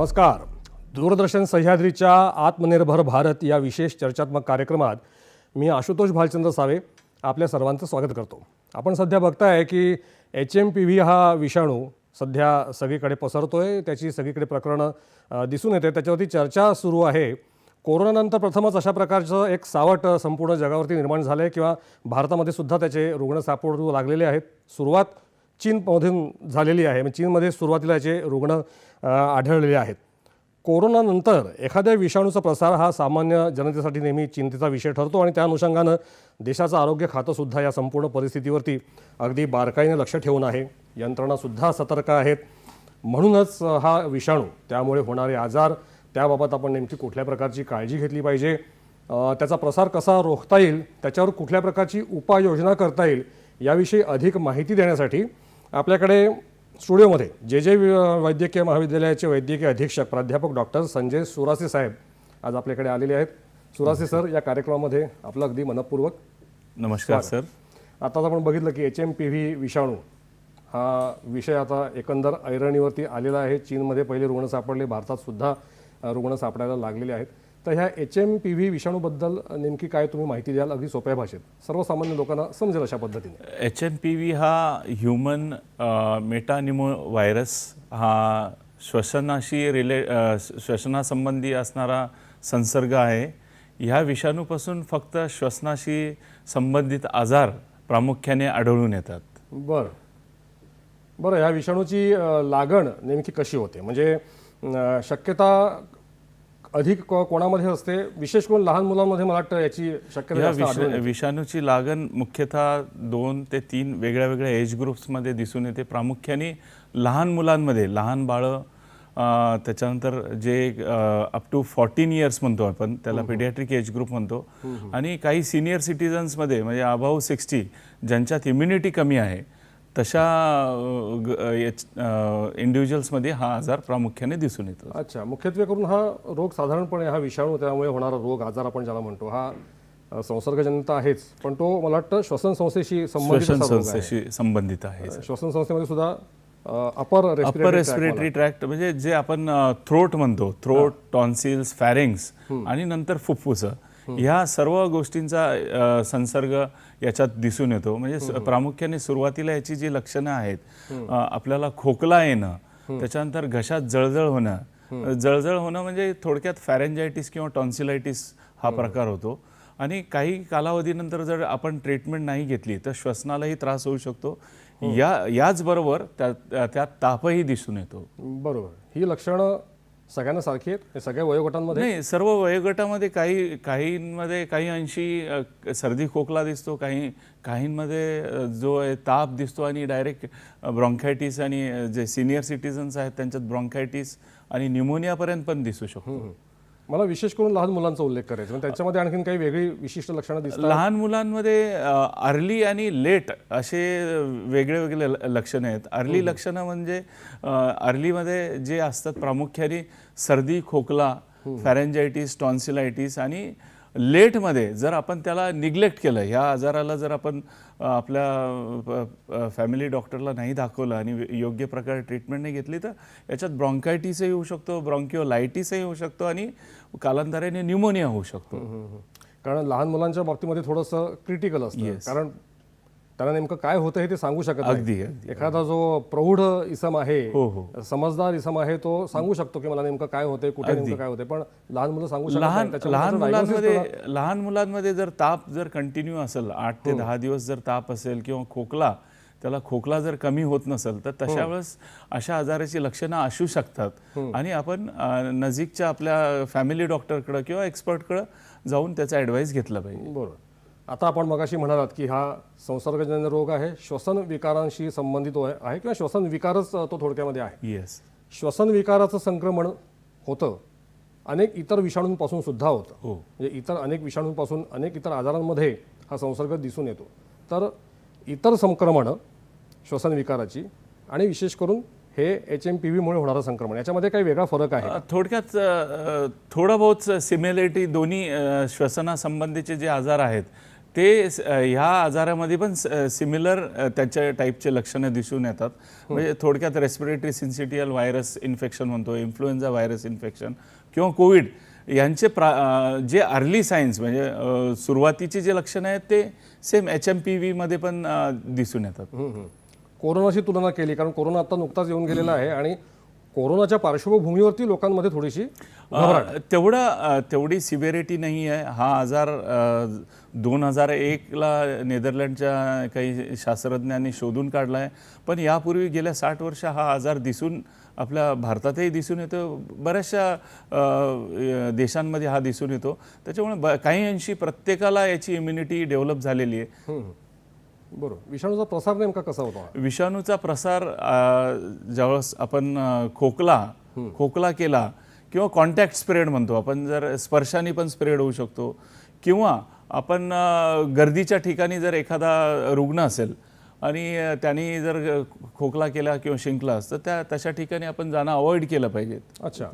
नमस्कार. दूरदर्शन सह्याद्रीच्या आत्मनिर्भर भारत या विशेष चर्चात्मक कार्यक्रमात मी आशुतोष भालचंद्र सावे आपल्या सर्वांचं स्वागत करतो. आपण सध्या बघताय की एच एम पी व्ही हा विषाणू सध्या सगळीकडे पसरतोय. त्याची सगळीकडे प्रकरणं दिसून येते. त्याच्यावरती चर्चा सुरू आहे. कोरोनानंतर प्रथमच अशा प्रकारचं एक सावट संपूर्ण जगावरती निर्माण झालं आहे किंवा भारतामध्ये सुद्धा त्याचे रुग्ण सापडू लागलेले आहेत. सुरुवात चीनमधून झालेली आहे. म्हणजे चीनमध्ये सुरुवातीला याचे रुग्ण आढळलेले आहेत. कोरोनानंतर एखाद्या विषाणूचा प्रसार हा सामान्य जनतेसाठी नेहमी चिंतेचा विषय ठरतो आणि त्या अनुषंगानं देशाचं आरोग्य खातंसुद्धा या संपूर्ण परिस्थितीवरती अगदी बारकाईने लक्ष ठेवून आहे. यंत्रणासुद्धा सतर्क आहेत. म्हणूनच हा विषाणू त्यामुळे होणारे आजार त्याबाबत आपण नेमकी कुठल्या प्रकारची काळजी घेतली पाहिजे त्याचा प्रसार कसा रोखता येईल त्याच्यावर कुठल्या प्रकारची उपाययोजना करता येईल याविषयी अधिक माहिती देण्यासाठी आपल्याकडे स्टुडिओमध्ये जे जे वैद्यकीय महाविद्यालयाचे वैद्यकीय अधीक्षक प्राध्यापक डॉक्टर संजय सुरासे साहेब आज आपल्याकडे आलेले आहेत. सुरासे सर या कार्यक्रमामध्ये आपलं अगदी मनपूर्वक नमस्कार सर. आता आपण बघितलं की एच एम पी व्ही विषाणू हा विषय आता एकंदर ऐरणीवरती आलेला आहे. चीनमध्ये पहिले रुग्ण सापडले भारतात सुद्धा रुग्ण सापडायला लागलेले आहेत. तर ह्या एच एम पी व्ही विषाणूबद्दल नेमकी काय तुम्ही माहिती द्याल? अगदी सोप्या भाषेत. सर्वसामान्य लोकांना समजेल अशा पद्धतीने. एच एम पी व्ही हा ह्युमन मेटानिमो व्हायरस हा श्वसनाशी रिले श्वसनासंबंधी असणारा संसर्ग आहे. ह्या विषाणूपासून फक्त श्वसनाशी संबंधित आजार प्रामुख्याने आढळून येतात. बरं. बरं ह्या विषाणूची लागण नेमकी कशी होते? म्हणजे शक्यता अधिक कोणामध्ये असते? विशेष करून लहान मुलांमध्ये मला वाटतं याची शक्यता. विषाणूची लागण मुख्यतः दोन ते तीन वेगळ्या वेगळ्या एज ग्रुप्समध्ये दिसून येते. प्रामुख्याने लहान मुलांमध्ये लहान बाळं त्याच्यानंतर जे अप टू फॉर्टीन इयर्स म्हणतो आपण त्याला पिडियाट्रिक एज ग्रुप म्हणतो. आणि काही सिनियर सिटीजन्समध्ये म्हणजे अबाव सिक्स्टी ज्यांच्यात इम्युनिटी कमी आहे तशा इंडिव्हिज्युअल्समध्ये हा आजार प्रामुख्याने दिसून येतो. अच्छा. मुख्यत्वे करून हा रोग साधारणपणे हा विषाणू त्यामुळे होणारा रोग आजार आपण ज्याला म्हणतो हा अ, संसर्गजन्य आहेच पण तो मला वाटतं श्वसन संस्थेशी संबंधित श्वसन. संस्थेशी संबंधित आहे श्वसन संस्थेमध्ये सुद्धा अपर अप्पर रेस्पिरेटरी ट्रॅक्ट म्हणजे जे आपण थ्रोट म्हणतो थ्रोट टॉन्सिल्स फॅरिंग्स आणि नंतर फुफ्फुसं ह्या सर्व गोष्टींचा संसर्ग याच्यात दिसून येतो. म्हणजे स- प्रामुख्याने सुरुवातीला याची जी लक्षणं आहेत आपल्याला खोकला येणं त्याच्यानंतर घशात जळजळ होणं. जळजळ होणं म्हणजे थोडक्यात फॅरेंजायटिस किंवा टॉन्सिलायटिस हा प्रकार होतो. आणि काही कालावधीनंतर जर आपण ट्रीटमेंट नाही घेतली तर श्वसनालाही त्रास होऊ शकतो. या याचबरोबर त्या- त्यात तापही दिसून येतो. बरोबर. ही लक्षणं सगळ्यांना सारखी आहेत? सगळ्या वयोगटांमध्ये? नाही सर्व वयोगटामध्ये काही काहींमध्ये काही अंशी सर्दी खोकला दिसतो काही काहींमध्ये जो आहे ताप दिसतो आणि डायरेक्ट ब्रॉन्कायटिस आणि जे सिनियर सिटीजन्स आहेत त्यांच्यात ब्रॉन्कायटिस आणि न्युमोनियापर्यंत पण दिसू शकतो. मला विशेष करून लहान मुलांचा उल्लेख करायचा. म्हणजे त्याच्यामध्ये आणखीन काही वेगळी विशिष्ट लक्षणं दिसतात? लहान मुलांमध्ये अर्ली आणि लेट असे वेगळे वेगळे लक्षणं आहेत. अर्ली लक्षणं म्हणजे अर्लीमध्ये जे असतात प्रामुख्याने सर्दी खोकला फॅरेंजायटिस टॉन्सिलायटिस आणि लेटमध्ये जर आपण त्याला निग्लेक्ट केलं ह्या आजाराला जर आपण आपल्या फॅमिली डॉक्टरला नाही दाखवलं आणि योग्य प्रकारे ट्रीटमेंट नाही घेतली तर याच्यात ब्रॉन्कायटिसही होऊ शकतो ब्रॉन्किओलायटिसही होऊ शकतो आणि कालांतराने न्यूमोनिया होऊ शकतो. कारण लहान मुलांच्या बाबतीमध्ये थोडंसं क्रिटिकल असतं. कारण त्यांना नेमकं काय होतं हे ते सांगू शकत अगदी एखादा जो प्रौढ इसम आहे हो हो. समजदार इसम आहे तो सांगू शकतो की मला नेमकं काय होतंय कुठे नेमकं काय होतंय पण लहान मुलं सांगू शकत नाही. लहान त्याच्यामुळे लहान diagnosis मुलांमध्ये लहान मुलांमध्ये जर ताप जर कंटिन्यू असेल आठ ते दहा दिवस जर ताप असेल किंवा खोकला त्याला खोकला जर कमी होत नसेल तर तशा वेळेस अशा आजाराची लक्षणं असू शकतात. आणि आपण अ, नजीकच्या आपल्या फॅमिली डॉक्टरकडं किंवा एक्सपर्टकडं जाऊन त्याचा ॲडवाईस घेतला पाहिजे. बरोबर. आता आपण मगाशी म्हणालात की हा संसर्गजन्य रोग आहे श्वसन विकारांशी संबंधित आहे आहे किंवा श्वसन विकारच तो थोडक्यामध्ये आहे. येस श्वसन विकाराचं संक्रमण होतं अनेक इतर विषाणूंपासून सुद्धा होतं. हो. म्हणजे इतर अनेक विषाणूंपासून अनेक इतर आजारांमध्ये हा संसर्ग दिसून येतो. तर इतर संक्रमणं श्वसन विकाराची आणि विशेष करून हे एच एम पी व्हीमुळे होणारं संक्रमण याच्यामध्ये काही वेगळा फरक आहे थोडक्यात थोडं बहुत सिमिलरिटी दोन्ही श्वसनासंबंधीचे जे आजार आहेत ते ह्या आजारामध्ये पण सिमिलर त्याच्या टाईपचे लक्षणं दिसून येतात. म्हणजे थोडक्यात रेस्पिरेटरी सिन्सिटियल व्हायरस इन्फेक्शन म्हणतो इन्फ्लुएन्झा व्हायरस इन्फेक्शन किंवा कोविड यांचे प्रा जे अर्ली सायन्स म्हणजे सुरुवातीची सुरुवातीचे जे लक्षणं आहेत ते सेम एच एम पी व्हीमध्ये पण दिसून येतात. कोरोनाशी तुलना केली कारण कोरोना आता नुकताच येऊन गेलेला आहे आणि कोरोनाच्या पार्श्वभूमीवरती लोकांमध्ये थोडीशी तेवढा तेवढी सिव्हिरिटी नाही आहे. हा आजार दोन हजार एकला नेदरलँडच्या काही शास्त्रज्ञांनी शोधून काढला आहे पण यापूर्वी गेल्या साठ वर्ष हा आजार दिसून आपल्या भारतातही दिसून येतो. बऱ्याचशा देशांमध्ये हा दिसून येतो. त्याच्यामुळे ब काही अंशी प्रत्येकाला याची इम्युनिटी डेव्हलप झालेली आहे. बरोबर विषाणूचा प्रसार नेमका कसा होतो? विषाणूचा प्रसार ज्यावेळेस आपण खोकला खोकला केला किंवा कॉन्टॅक्ट स्प्रेड म्हणतो आपण जर स्पर्शाने पण स्प्रेड होऊ शकतो किंवा आपण गर्दीच्या ठिकाणी जर एखादा रुग्ण असेल आणि त्यांनी जर खोकला केला किंवा शिंकला तर त्या तशा ठिकाणी आपण जाणं अवॉइड केलं पाहिजे. अच्छा.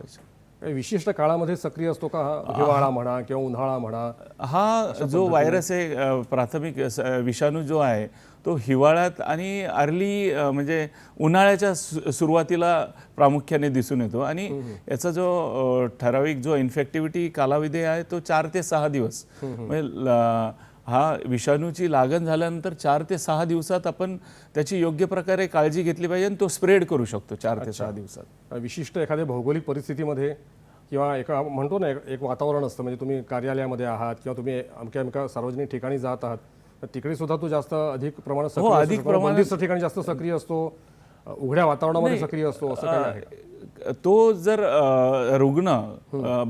विशिष्ट काळामध्ये सक्रिय असतो का हा? हिवाळा म्हणा किंवा उन्हाळा म्हणा? हा जो व्हायरस आहे प्राथमिक विषाणू जो आहे तो हिवाळ्यात आणि अर्ली म्हणजे उन्हाळ्याच्या सुरुवातीला प्रामुख्याने दिसून येतो. आणि याचा जो ठराविक जो इन्फेक्टिव्हिटी कालावधी आहे तो चार ते सहा दिवस. म्हणजे हा विषाणूची लागण झाल्यानंतर चार ते सहा दिवसात आपण त्याची योग्य प्रकारे काळजी घेतली पाहिजे आणि तो स्प्रेड करू शकतो चार ते सहा दिवसात विशिष्ट एखाद्या भौगोलिक परिस्थितीमध्ये किंवा एका म्हणतो ना एक वातावरण असतं म्हणजे तुम्ही कार्यालयामध्ये आहात किंवा तुम्ही अमक्या अमक्या सार्वजनिक ठिकाणी जात आहात तर तिकडे सुद्धा तो जास्त अधिक प्रमाणात सक्रिय हो, अधिक शकतो. प्रमाणात- ठिकाणी जास्त सक्रिय असतो उघड्या वातावरणामध्ये सक्रिय असतो असं काही आहे? तो जर रुग्ण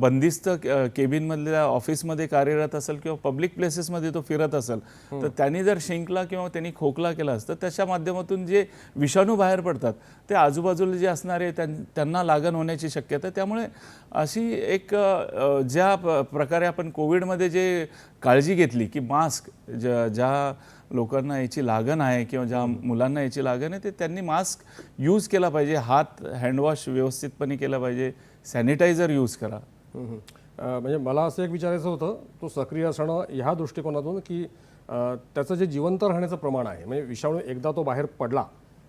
बंदिस्त केबिन मधल्या ऑफिसमध्ये कार्यरत असेल किंवा पब्लिक प्लेसेसमध्ये तो फिरत असेल तर त्यांनी जर शिंकला किंवा त्यांनी खोकला केला असतं त्याच्या माध्यमातून जे विषाणू बाहेर पडतात ते आजूबाजूला जे असणारे त्यां- त्यांना लागण होण्याची शक्यता. त्यामुळे अशी एक ज्या प्रकारे आपण कोविडमध्ये जे काळजी घेतली की मास्क ज्या ज्या लोकांना याची लागण आहे किंवा ज्या मुलांना याची लागण आहे ते त्यांनी मास्क यूज केला पाहिजे. हात हँडवॉश व्यवस्थितपणे केला पाहिजे. सॅनिटायझर यूज करा. म्हणजे मला असं एक विचारायचं होतं तो सक्रिय असणं ह्या दृष्टिकोनातून की त्याचं जे जिवंत राहण्याचं प्रमाण आहे म्हणजे विषाणू एकदा तो बाहेर पडला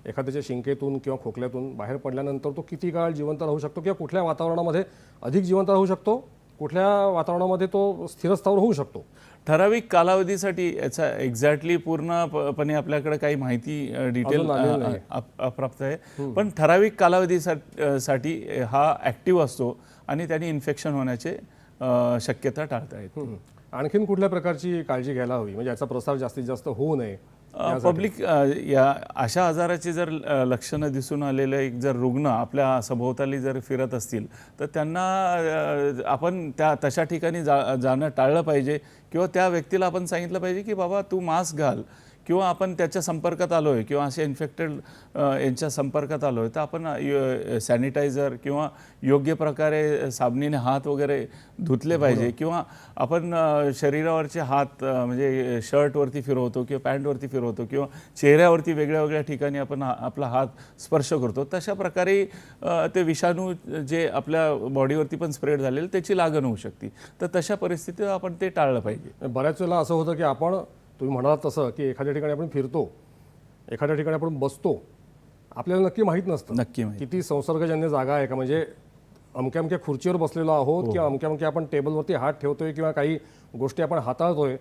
एखाद्याच्या शिंकेतून किंवा खोकल्यातून बाहेर पडल्यानंतर तो किती काळ जिवंत राहू शकतो किंवा कुठल्या वातावरणामध्ये अधिक जिवंत राहू शकतो? कुठल्या वातावरणामध्ये तो स्थिरस्थावर होऊ शकतो? ठराविक कालावधीसाठी याचा एक्झॅक्टली पूर्णपणे आपल्याकडे काही माहिती डिटेल. अप्राप्त आहे. पण ठराविक कालावधीसाठी हा ऍक्टिव्ह असतो आणि त्यांनी इन्फेक्शन होण्याचे शक्यता टाळता येते. आणखीन कुठल्या प्रकारची काळजी घ्यायला हवी? म्हणजे याचा प्रसार जास्तीत जास्त होऊ नये. पब्लिक या अशा आजाराची जर लक्षणं दिसून आलेले एक जर रुग्ण आपल्या सभोवताली जर फिरत असतील तर त्यांना आपण त्या तशा ठिकाणी जा जाणं टाळलं पाहिजे किंवा त्या व्यक्तीला आपण सांगितलं पाहिजे की बाबा तू मास्क घाल. किंवा आपण त्याच्या संपर्कात आलो आहे किंवा असे इन्फेक्टेड यांच्या संपर्कात आलो आहे तर आपण सॅनिटायझर किंवा योग्य प्रकारे साबणीने हात वगैरे धुतले पाहिजे किंवा आपण शरीरावरचे हात म्हणजे शर्टवरती फिरवतो किंवा पॅन्टवरती फिरवतो किंवा चेहऱ्यावरती वेगळ्या वेगळ्या ठिकाणी आपण आपला हात स्पर्श करतो तशा प्रकारे ते विषाणू जे आपल्या बॉडीवरती पण स्प्रेड झालेले त्याची लागण होऊ शकते. तर तशा परिस्थितीत आपण ते टाळलं पाहिजे. बऱ्याच वेळेला असं होतं की आपण तुम्ही म्हणालात तसं की एखाद्या ठिकाणी आपण फिरतो एखाद्या ठिकाणी आपण बसतो आपल्याला नक्की माहीत नसतं. नक्की माहिती. किती संसर्गजन्य जागा आहे का? म्हणजे अमक्या अमक्या खुर्चीवर बसलेलो आहोत किंवा अमक्या अमक्या आपण टेबलवरती हात ठेवतोय किंवा काही गोष्टी आपण हाताळतोय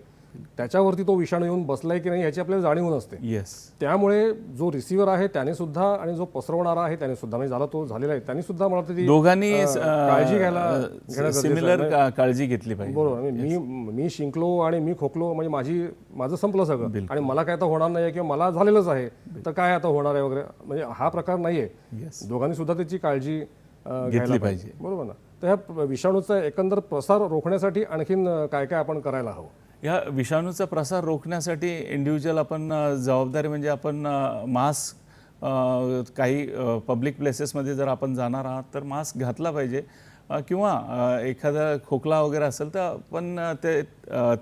त्याच्यावरती तो विषाणू येऊन बसलाय की नाही याची आपल्याला जाणीव नसते. येस त्यामुळे जो रिसिव्हर आहे त्याने सुद्धा आणि जो पसरवणारा आहे त्याने सुद्धा म्हणजे झाला तो झालेला आहे त्यांनी सुद्धा मला वाटतं ती दोघांनी काळजी घ्यायला सिमिलर काळजी घेतली पाहिजे. बरोबर. म्हणजे मी मी शिंकलो आणि मी खोकलो म्हणजे माझी माझं संपलं सगळं. आणि मला काय आता होणार नाही किंवा मला झालेलंच आहे तर काय आता होणार आहे वगैरे म्हणजे हा प्रकार नाहीये. दोघांनी सुद्धा त्याची काळजी घेतली पाहिजे. बरोबर ना? तर ह्या विषाणूचा एकंदर प्रसार रोखण्यासाठी आणखीन काय काय आपण करायला हवं? ह्या विषाणूचा प्रसार रोखण्यासाठी इंडिव्हिज्युअल आपण जबाबदारी म्हणजे आपण मास्क काही पब्लिक प्लेसेसमध्ये जर आपण जाणार आहात तर मास्क घातला पाहिजे. किंवा एखादा खोकला वगैरे असेल तर पण ते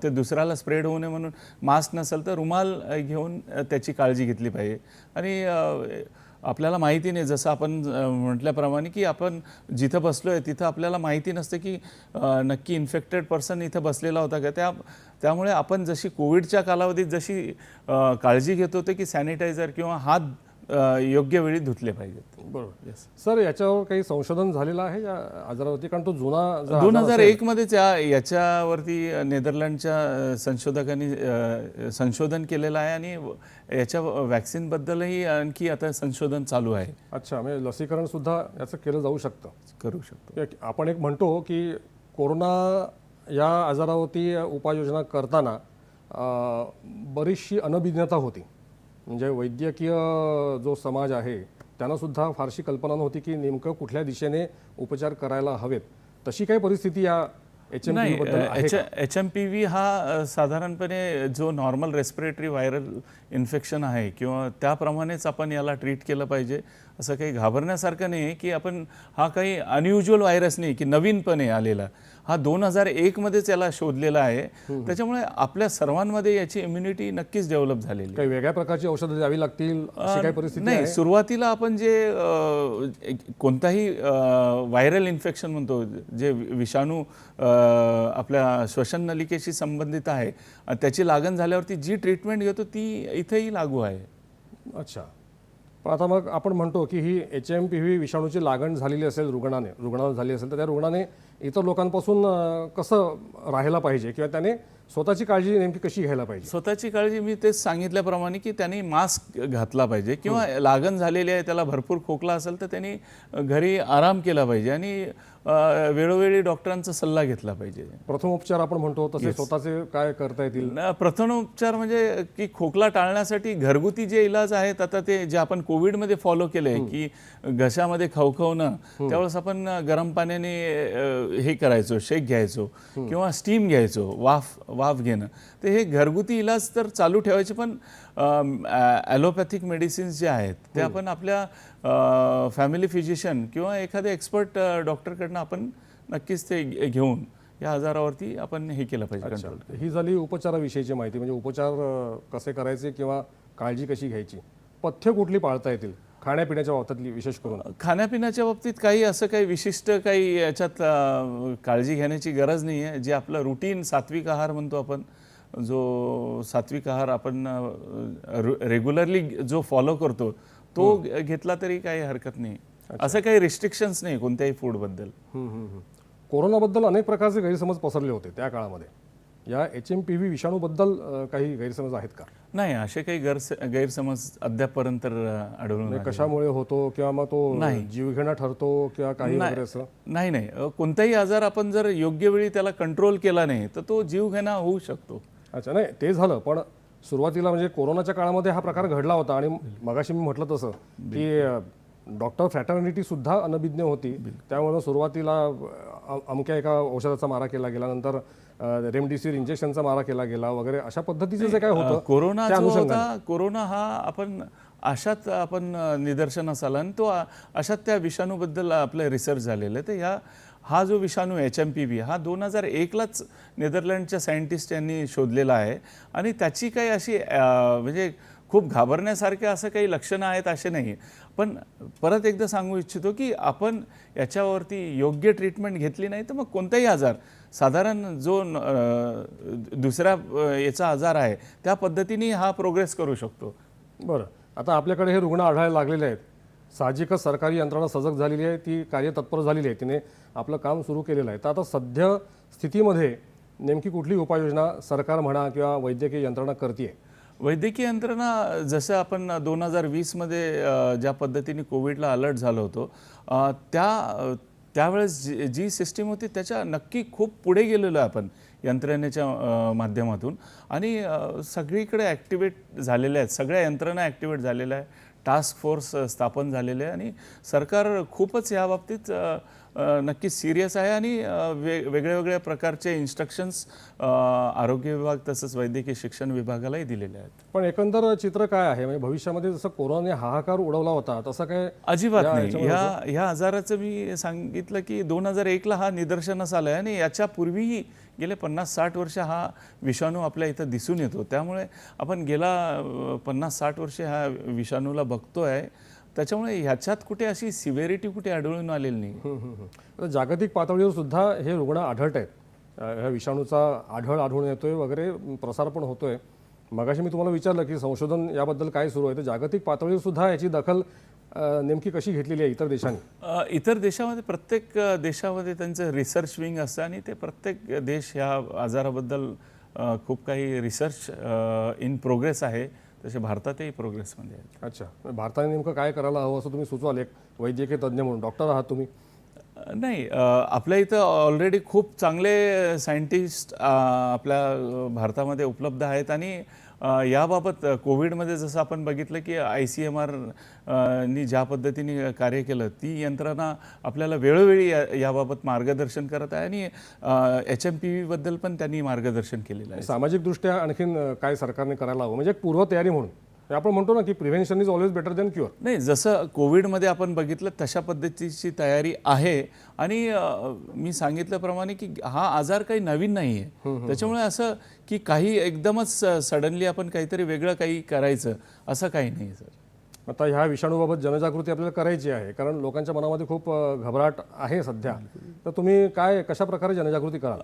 ते दुसऱ्याला स्प्रेड होऊ नये म्हणून मास्क नसेल तर रुमाल घेऊन त्याची काळजी घेतली पाहिजे. आणि आपल्याला माहिती नाही. जसं आपण म्हटल्याप्रमाणे की आपण जिथं बसलो आहे तिथं आपल्याला माहिती नसते की नक्की इन्फेक्टेड पर्सन इथं बसलेला होता का? त्या त्यामुळे आपण जशी कोविडच्या कालावधीत जशी काळजी घेत होते की सॅनिटायझर किंवा हात योग्य वेळी धुतले पाहिजेत. बरोबर. सर याच्यावर काही संशोधन झालेलं आहे? या आजारावरती? कारण तो जुना दोन हजार एक मध्येच या याच्यावरती नेदरलँडच्या संशोधकांनी संशोधन केलेलं आहे आणि याच्या वॅक्सिनबद्दलही आणखी आता संशोधन चालू आहे. अच्छा म्हणजे लसीकरण सुद्धा याचं केलं जाऊ शकतं. करू शकतो. आपण एक म्हणतो की कोरोना या आजारावरती उपाययोजना करताना बरीचशी अनभिज्ञता होती. म्हणजे वैद्यकीय जो समाज आहे त्यांना सुद्धा फारशी कल्पना नव्हती की नेमकं कुठल्या दिशेने उपचार करायला हवेत तशी काही परिस्थिती या H M? H M P V हा साधारणपणे जो नॉर्मल रेस्पिरेटरी व्हायरल इन्फेक्शन आहे किंवा त्याप्रमाणेच आपण याला ट्रीट केलं पाहिजे असं काही घाबरण्यासारखं नाही आहे की आपण हा काही अनयुज्युअल व्हायरस नाही की नवीनपणे आलेला हा दोन हजार एकमध्येच याला शोधलेला आहे. त्याच्यामुळे आपल्या सर्वांमध्ये याची इम्युनिटी नक्कीच डेव्हलप झालेली. काही वेगळ्या प्रकारची औषधं द्यावी लागतील अशी काही परिस्थिती नाही सुरुवातीला आपण जे कोणताही व्हायरल इन्फेक्शन म्हणतो जे विषाणू आपल्या श्वसन नलिकेशी संबंधित आहे त्याची लागण झाल्यावरती जी ट्रीटमेंट घेतो ती इथेही लागू आहे. अच्छा. पण आता मग आपण म्हणतो की ही एच एम पी व्ही विषाणूची लागण झालेली असेल रुग्णाने रुग्णाला झाली असेल तर त्या रुग्णाने इतर लोकांपासून कसं राहायला पाहिजे? किंवा त्याने स्वतःची काळजी नेमकी कशी घ्यायला पाहिजे? स्वतःची काळजी मी तेच सांगितल्याप्रमाणे की त्यांनी मास्क घातला पाहिजे किंवा लागण झालेली आहे त्याला भरपूर खोकला असेल तर त्यांनी घरी आराम केला पाहिजे आणि वेळोवेळी डॉक्टरांचा सल्ला घेतला पाहिजे. प्रथमोपचार आपण म्हणतो तसे स्वतःचे काय करता येतील? प्रथमोपचार म्हणजे की खोकला टाळण्यासाठी घरगुती जे इलाज आहेत आता ते जे आपण कोविडमध्ये फॉलो केले की घशामध्ये खवखवणं त्यावेळेस आपण गरम पाण्याने हे करायचो शेक घ्यायचो किंवा स्टीम घ्यायचो वाफ वाफ घेणं. तर हे घरगुती इलाज तर चालू ठेवायचे पण ॲलोपॅथिक मेडिसिन्स जे आहेत ते आपण आपल्या फॅमिली फिजिशियन किंवा एखाद्या एक्सपर्ट डॉक्टरकडनं आपण नक्कीच ते घेऊन या आजारावरती आपण हे केलं पाहिजे कंट्रोल ही झाली उपचाराविषयीची माहिती म्हणजे उपचार कसे करायचे किंवा काळजी कशी घ्यायची? पथ्य कुठली पाळता येतील? खाण्यापिण्याच्या बाबतीतली विशेष करून? खाण्यापिण्याच्या बाबतीत काही असं काही विशिष्ट काही याच्यात काळजी घेण्याची गरज नाही आहे जे आपलं रुटीन सात्विक आहार म्हणतो आपण जो सात्विक आहार आपण रेग्युलरली जो फॉलो करतो तो घेतला तरी काही हरकत नाही. असं काही रिस्ट्रिक्शन्स नाही कोणत्याही फूडबद्दल. कोरोनाबद्दल अनेक प्रकारचे गैरसमज पसरले होते त्या काळामध्ये. या एच एम पी व्ही विषाणूबद्दल काही गैरसमज आहेत का? नाही असे काही गैरस गैरसमज अद्यापपर्यंत आढळून म्हणजे कशामुळे होतो किंवा मग तो जीवघेणा ठरतो किंवा काही असं? नाही नाही. कोणताही आजार आपण जर योग्य वेळी त्याला कंट्रोल केला नाही तर तो जीवघेणा होऊ शकतो. अच्छा नाही ते झालं पण सुरुवातीला म्हणजे कोरोनाच्या काळामध्ये हा प्रकार घडला होता आणि मगाशी मी म्हटलं तसं की डॉक्टर फ्रॅटर्निटी सुद्धा अनभिज्ञ होती. त्यामुळे सुरुवातीला अमक्या एका औषधाचा मारा केला गेला नंतर रेमडिसिव्हिर इंजेक्शनचा मारा केला गेला वगैरे अशा पद्धतीचं जे काय होतं कोरोना. होता कोरोना हा आपण अशात आपण निदर्शनास आला आणि तो अशात त्या विषाणूबद्दल आपलं रिसर्च झालेलं आहे. तर ह्या हा जो विषाणू एच एम पी व्ही हा दोन हजार एकलाच नेदरलँडच्या सायंटिस्ट यांनी शोधलेला आहे. आणि त्याची काही अशी म्हणजे खूप घाबरण्यासारखे असं काही लक्षणं आहेत असे नाही. पण परत एकदा सांगू इच्छितो की आपण याच्यावरती योग्य ट्रीटमेंट घेतली नाही तर मग कोणताही आजार साधारण जो दुसऱ्या याचा आजार आहे त्या पद्धतीने हा प्रोग्रेस करू शकतो. बरं. आता आपल्याकडे हे रुग्ण आढळायला लागलेले आहेत. साहजिकच सरकारी यंत्रणा सजग झालेली आहे ती कार्यतत्पर झालेली आहे तिने आपलं काम सुरू केलेलं आहे. तर आता सध्या स्थितीमध्ये नेमकी कुठली उपाययोजना सरकार म्हणा किंवा वैद्यकीय यंत्रणा करते वैद्यकीय यंत्रणा जसं आपण दोन हजार वीसमध्ये ज्या पद्धतीने कोविडला अलर्ट झालो होतो त्या त्यावेळेस जी जी सिस्टीम होती त्याच्या नक्की खूप पुढे गेलेलो आहे आपण यंत्रणेच्या माध्यमातून. आणि सगळीकडे ॲक्टिवेट झालेल्या आहेत सगळ्या यंत्रणा ॲक्टिवेट झालेल्या आहे टास्क फोर्स स्थापन झालेले आहे. आणि सरकार खूपच याबाबतीत नक्कीच सिरियस आहे आणि वे वेगळ्या वेगळ्या प्रकारचे इन्स्ट्रक्शन्स आरोग्य विभाग तसंच वैद्यकीय शिक्षण विभागालाही दिलेले आहेत. पण एकंदर चित्र काय आहे? म्हणजे भविष्यामध्ये जसं कोरोनाने हाहाकार उडवला होता तसं काय अजिबात नाही. ह्या ह्या आजाराचं मी सांगितलं की दोन हजार एकला हा निदर्शनास आला आहे आणि याच्यापूर्वीही गेले पन्नास साठ वर्ष हा विषाणू आपल्या इथं दिसून येतो. त्यामुळे आपण गेला पन्नास साठ वर्षे ह्या विषाणूला बघतो आहे त्याच्यामुळे ह्याच्यात कुठे अशी सिव्हेरिटी कुठे आढळून आलेली नाही. जागतिक पातळीवर सुद्धा हे रुग्ण आढळत आहेत. ह्या विषाणूचा आढळ आढळून येतोय वगैरे प्रसार पण होतोय. मगाशी मी तुम्हाला विचारलं की संशोधन याबद्दल काय सुरू आहे तर जागतिक पातळीवर सुद्धा याची दखल नेमकी कशी घेतलेली आहे इतर देशांनी? इतर देशामध्ये प्रत्येक देशामध्ये त्यांचं रिसर्च विंग असतं आणि ते प्रत्येक देश ह्या आजाराबद्दल खूप काही रिसर्च इन प्रोग्रेस आहे. तसे भारतातही प्रोग्रेसमध्ये आहे अच्छा. भारताने नेमकं काय करायला हवं असं तुम्ही सुचवाल? एक वैद्यकीय तज्ज्ञ म्हणून. डॉक्टर आहात तुम्ही. नाही आपल्या इथं ऑलरेडी खूप चांगले सायंटिस्ट आपल्या भारतामध्ये उपलब्ध आहेत आणि याबाबत कोविडमध्ये जसं आपण बघितलं की आय सी एम आर नी ज्या पद्धतीने कार्य केलं ती यंत्रणा आपल्याला वेळोवेळी या याबाबत मार्गदर्शन करत आहे आणि एच एम पी व्हीबद्दल पण त्यांनी मार्गदर्शन केलेलं आहे. सामाजिकदृष्ट्या आणखीन काय सरकारने करायला हवं? म्हणजे एक पूर्वतयारी म्हणून. आपण म्हणतो ना की prevention is always better than cure नाही जसं कोविडमध्ये आपण बघितलं तशा पद्धतीची तयारी आहे. आणि मी सांगितल्याप्रमाणे की हा आजार काही नवीन नाही आहे त्याच्यामुळे असं की काही एकदमच सडनली आपण काहीतरी वेगळं काही करायचं असं काही नाही सर. आता ह्या विषाणूबाबत जनजागृती आपल्याला करायची आहे कारण लोकांच्या मनामध्ये खूप घबराट आहे सध्या. तर तुम्ही काय कशा प्रकारे जनजागृती कराल?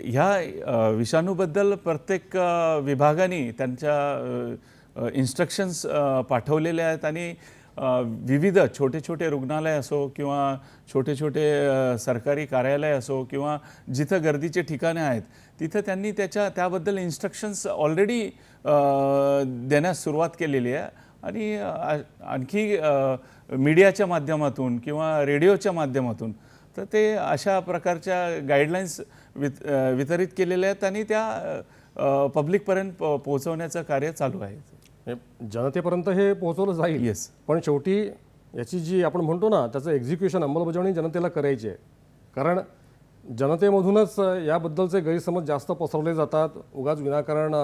ह्या विषाणूबद्दल प्रत्येक विभागाने त्यांच्या इन्स्ट्रक्शन्स पाठवलेले आहेत आणि विविध छोटे छोटे रुग्णालय असो किंवा छोटे छोटे सरकारी कार्यालय असो किंवा जिथं गर्दीचे ठिकाणे आहेत तिथं त्यांनी त्याच्या त्याबद्दल इन्स्ट्रक्शन्स ऑलरेडी देण्यास सुरुवात केलेली आहे. आणि आणखी मीडियाच्या माध्यमातून किंवा रेडिओच्या माध्यमातून तर ते अशा प्रकारच्या गाईडलाईन्स वित वितरित केलेल्या आहेत आणि त्या पब्लिकपर्यंत पोहोचवण्याचं कार्य चालू आहे. जनतेपर्यंत हे पोहोचवलं जाईल. येस पण शेवटी याची जी आपण म्हणतो ना त्याचं एक्झिक्युशन अंमलबजावणी जनतेला करायची आहे. कारण जनतेमधूनच याबद्दलचे गैरसमज जास्त पसरवले जातात. उगाच विनाकारण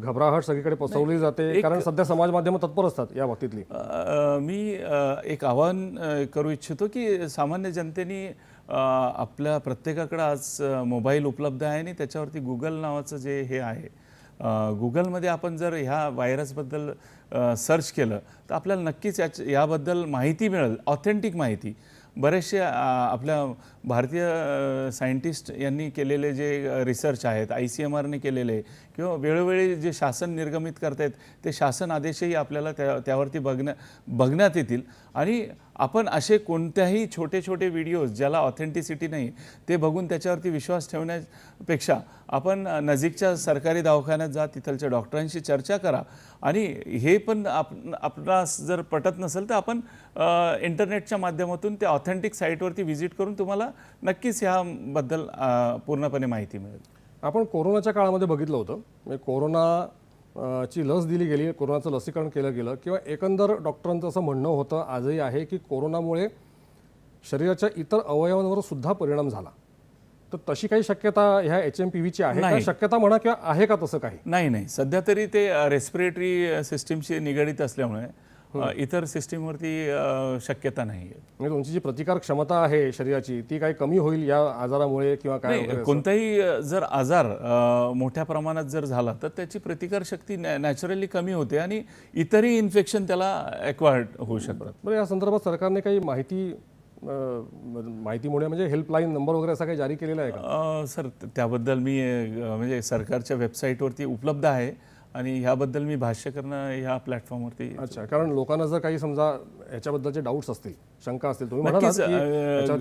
घबराहट सगळीकडे पसरवली जाते. कारण सध्या समाज माध्यमं तत्पर असतात या बाबतीतली. मी एक आवाहन करू इच्छितो की सामान्य जनतेने आपल्या प्रत्येकाकडे आज मोबाईल उपलब्ध आहे आणि त्याच्यावरती गुगल नावाचं जे हे आहे गुगलमध्ये आपण जर ह्या व्हायरसबद्दल सर्च केलं तर आपल्याला नक्कीच याच याबद्दल माहिती मिळेल ऑथेंटिक माहिती. बरेचसे आपल्या भारतीय सायंटिस्ट यांनी केलेले जे रिसर्च आहेत आय सी एम आरने केलेले किंवा वेळोवेळी जे शासन निर्गमित करत आहेत ते शासन आदेशही आपल्याला त्या त्यावरती बघण्या बघण्यात येतील. आणि आपण असे कोणत्याही छोटे छोटे व्हिडिओज ज्याला ऑथेंटिसिटी नाही ते बघून त्याच्यावरती विश्वास ठेवण्यापेक्षा आपण नजीकच्या सरकारी दवाखान्यात जा तिथलच्या डॉक्टरांशी चर्चा करा. आणि हे पण आप आपणास जर पटत नसेल तर आपण इंटरनेटच्या माध्यमातून त्या ऑथेंटिक साईटवरती व्हिजिट करून तुम्हाला नक्कीच ह्याबद्दल पूर्णपणे माहिती मिळेल. आपण कोरोनाच्या काळामध्ये बघितलं होतं. म्हणजे कोरोना ची लस दिली गेली कोरोनाचं लसीकरण केलं गेलं किंवा एकंदर डॉक्टरांचं असं म्हणणं होतं आजही आहे की कोरोनामुळे शरीराच्या इतर अवयवांवर सुद्धा परिणाम झाला. तर तशी काही शक्यता ह्या एच एम पी व्हीची आहे का. शक्यता म्हणा किंवा आहे का तसं काही? नाही नाही. सध्या तरी ते रेस्पिरेटरी सिस्टीमशी निगडीत असल्यामुळे इतर सिस्टीमवरती शक्यता नाही आहे म्हणजे तुमची जी प्रतिकार क्षमता आहे शरीराची ती काही कमी होईल या आजारामुळे किंवा काय? कोणताही जर आजार मोठ्या प्रमाणात जर झाला तर त्याची प्रतिकारशक्ती नॅचरली कमी होते आणि इतरही इन्फेक्शन त्याला एक्वायर्ड होऊ शकतात. बरं या संदर्भात सरकारने काही माहिती अ, माहितीमुळे म्हणजे हेल्पलाईन नंबर वगैरे असा काही जारी केलेला आहे का? सर त्याबद्दल मी म्हणजे सरकारच्या वेबसाईटवरती उपलब्ध आहे. आणि ह्याबद्दल मी भाष्य करणं ह्या प्लॅटफॉर्मवरती अच्छा कारण लोकांना जर काही समजा याच्याबद्दलचे डाऊट्स असतील शंका असतील तुम्ही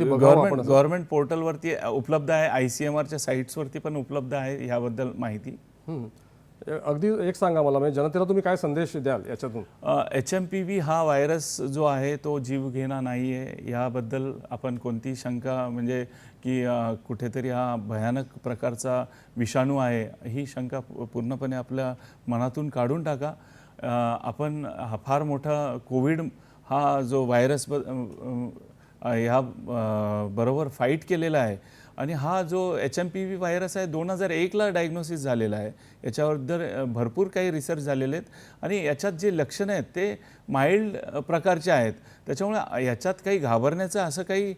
गव्हर्नमेंट गव्हर्नमेंट पोर्टलवरती उपलब्ध आहे आय सी एम आरच्या साईट्सवरती पण उपलब्ध आहे ह्याबद्दल माहिती. हम्म. अगदी एक सांगा मला म्हणजे जनतेला तुम्ही काय संदेश द्याल याच्यातून? एच एम पी व्ही हा व्हायरस जो आहे तो जीवघेणा नाही आहे याबद्दल आपण कोणतीही शंका म्हणजे की कुठेतरी हा भयानक प्रकारचा विषाणू आहे ही शंका पूर्णपणे आपल्या मनातून काढून टाका. आपण हा फार मोठा कोविड हा जो व्हायरस ब ह्या बरोबर फाईट केलेला आहे आणि हा जो H M P V virus आहे दोन हजार एकला डायग्नोसिस झालेला आहे. याच्यावर अ, भरपूर काही रिसर्च झालेले आहेत आणि याच्यात जे लक्षणं आहेत ते माइल्ड प्रकारचे आहेत. त्याच्यामुळे याच्यात काही घाबरण्याचं असं काही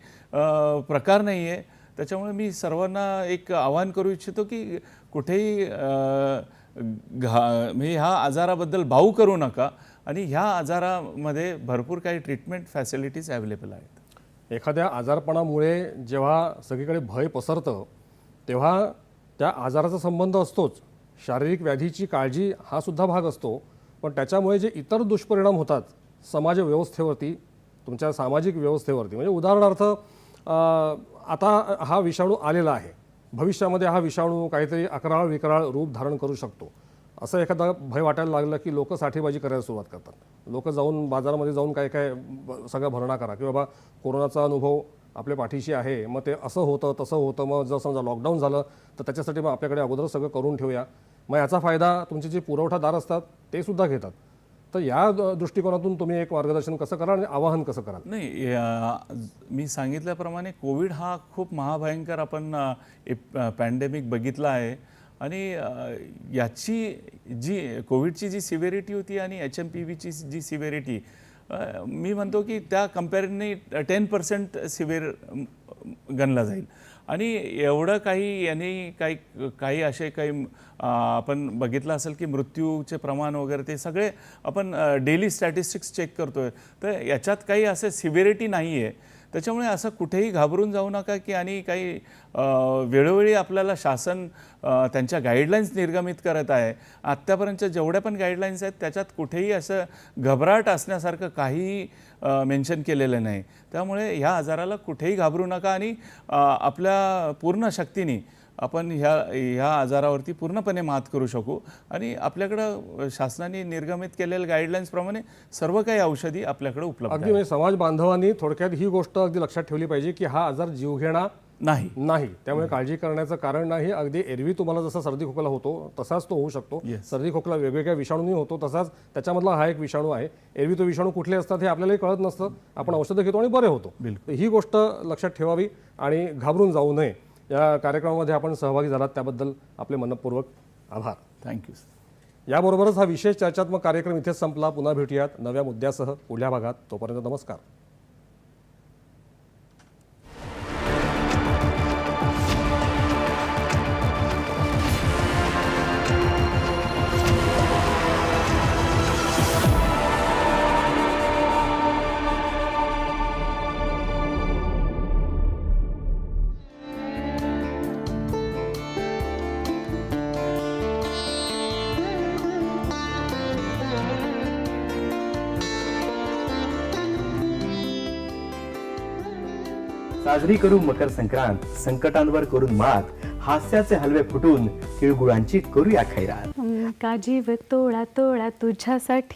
प्रकार नाही आहे त्याच्यामुळे मी सर्वांना एक आवाहन करू इच्छितो की कुठेही घा म्हणजे ह्या आजाराबद्दल भाऊ करू नका आणि ह्या आजारामध्ये भरपूर काही ट्रीटमेंट फॅसिलिटीज अवेलेबल आहेत. एखाद्या आजारपणामुळे जेव्हा सगळीकडे भय पसरतं तेव्हा त्या आजाराचा संबंध असतोच. शारीरिक व्याधीची काळजी हा सुद्धा भाग असतो. पण त्याच्यामुळे जे इतर दुष्परिणाम होतात समाज व्यवस्थेवरती तुमच्या सामाजिक व्यवस्थेवरती म्हणजे उदाहरणार्थ आता हा विषाणू आलेला आहे. भविष्यामध्ये हा विषाणू काहीतरी अकराळ विकराळ रूप धारण करू शकतो. असं एखादा भय वाटायला लागलं की लोक साठेबाजी करायला सुरुवात करतात. लोक जाऊन बाजारामध्ये जाऊन काय काय सगळं भरणा करा की बाबा कोरोनाचा अनुभव आपल्या पाठीशी आहे मग ते असं होतं तसं होतं मग जर समजा लॉकडाऊन झालं तर त्याच्यासाठी मग आपल्याकडे अगोदर सगळं करून ठेवूया. मग याचा फायदा तुमचे जे पुरवठादार असतात ते सुद्धा घेतात. तर या दृष्टिकोनातून तुम्ही एक मार्गदर्शन कसं कराल आणि आवाहन कसं कराल? नाही मी सांगितल्याप्रमाणे कोविड हा खूप महाभयंकर आपण पॅन्डेमिक बघितला आहे. आणि याची जी कोविडची जी सिव्हिरिटी होती आणि एच एम पी व्हीची जी सिव्हिरिटी मी म्हणतो की त्या कम्पॅरिने टेन पर्सेंट सिव्हिअर गणला जाईल. आणि एवढं काही यांनी काही काही असे काही आपण बघितलं असेल की मृत्यूचे प्रमाण वगैरे ते सगळे आपण डेली स्टॅटिस्टिक्स चेक करतोय. तर याच्यात काही असे सिव्हिरिटी नाही आहे त्याच्यामुळे असं कुठेही घाबरून जाऊ नका की आणि काही वेळोवेळी आपल्याला शासन त्यांच्या गाईडलाईन्स निर्गमित करत आहे. आत्तापर्यंतच्या जेवढ्या पण गाईडलाईन्स आहेत त्याच्यात कुठेही असं घबराट असण्यासारखं काहीही मेन्शन केलेलं नाही. त्यामुळे ह्या आजाराला कुठेही घाबरू नका आणि आपल्या पूर्ण शक्तीने आपण ह्या ह्या आजारावरती पूर्णपणे मात करू शकू. आणि आपल्याकडं शासनाने निर्गमित केलेल्या गाईडलाईन्सप्रमाणे सर्व काही औषधी आपल्याकडे उपलब्ध अगदी म्हणजे समाज बांधवांनी थोडक्यात ही गोष्ट अगदी लक्षात ठेवली पाहिजे की हा आजार जीवघेणा नाही. नाही. त्यामुळे काळजी करण्याचं कारण नाही. अगदी एरवी तुम्हाला जसा सर्दी खोकला होतो तसाच तो होऊ शकतो. सर्दी खोकला वेगवेगळ्या विषाणूंनी होतो तसाच त्याच्यामधला हा एक विषाणू आहे. एरवी तो विषाणू कुठले असतात हे आपल्यालाही कळत नसतं. आपण औषधं घेतो आणि बरे होतो. ही गोष्ट लक्षात ठेवावी आणि घाबरून जाऊ नये. या कार्यक्रमामध्ये आपण सहभागी झालात. त्याबद्दल आपले मनपूर्वक आभार. थँक्यू याबरोबरच हा विशेष चर्चात्मक कार्यक्रम इथेच संपला. पुन्हा भेटूयात नव्या मुद्द्यासह. पुढल्या भागात तोपर्यंत नमस्कार. साजरी करू मकर संक्रांत. संकटांवर करून मात. हास्याचे हलवे फुटून तिळगुळांची करूया खैरात. काजीव तोळा तोळा तुझ्यासाठी